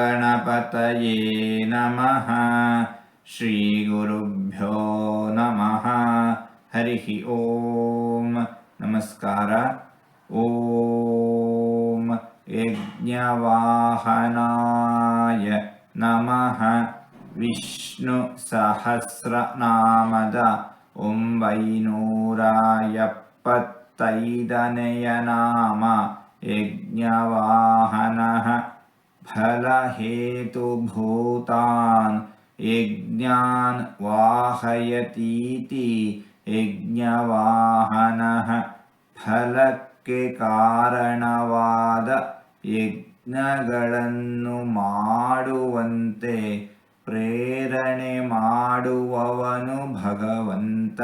गणपतये नमः। श्रीगुरुभ्यो नमः। हरिः ॐ नमस्कार। ॐ यज्ञवाहनाय नमः। विष्णुसहस्रनामद ॐ वैनूराय पत्तैदनयनाम यज्ञवाहनः। फलहेतुभूतान् यज्ञान् वाहयतीति ಯಜ್ಞವಾಹನಃ ಫಲಕ್ಕೆ ಕಾರಣವಾದ ಯಜ್ಞಗಳನ್ನು ಮಾಡುವಂತೆ ಪ್ರೇರಣೆ ಮಾಡುವವನು ಭಗವಂತ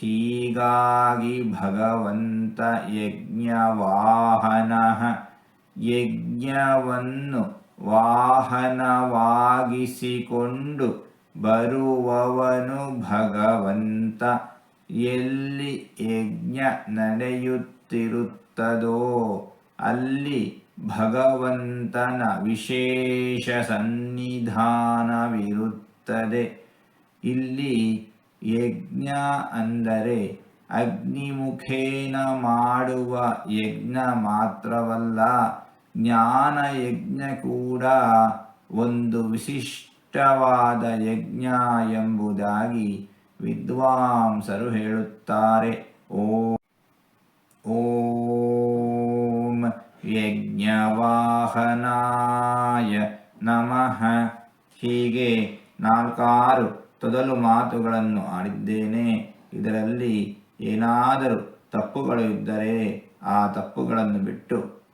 ಹೀಗಾಗಿ ಭಗವಂತ ಯಜ್ಞವಾಹನಃ ಯಜ್ಞವನ್ನು ವಾಹನವಾಗಿಸಿಕೊಂಡು ಬರುವವನು ಭಗವಂತ. ಎಲ್ಲಿ ಯಜ್ಞ ನಡೆಯುತ್ತಿರುತ್ತದೋ ಅಲ್ಲಿ ಭಗವಂತನ ವಿಶೇಷ ಸನ್ನಿಧಾನವಿರುತ್ತದೆ. ಇಲ್ಲಿ ಯಜ್ಞ ಅಂದರೆ ಅಗ್ನಿಮುಖೇನ ಮಾಡುವ ಯಜ್ಞ ಮಾತ್ರವಲ್ಲ ಜ್ಞಾನ ಯಜ್ಞ ಕೂಡ ಒಂದು ವಿಶಿಷ್ಟವಾದ ಯಜ್ಞ ಎಂಬುದಾಗಿ ವಿದ್ವಾಂಸರು ಹೇಳುತ್ತಾರೆ. ಓ ಯಜ್ಞವಾಹನಾಯ ನಮಃ. ಹೀಗೆ ನಾಲ್ಕಾರು ತೊದಲು ಮಾತುಗಳನ್ನು ಆಡಿದ್ದೇನೆ. ಇದರಲ್ಲಿ ಏನಾದರೂ ತಪ್ಪುಗಳು ಇದ್ದರೆ ಆ ತಪ್ಪುಗಳನ್ನು ಬಿಟ್ಟು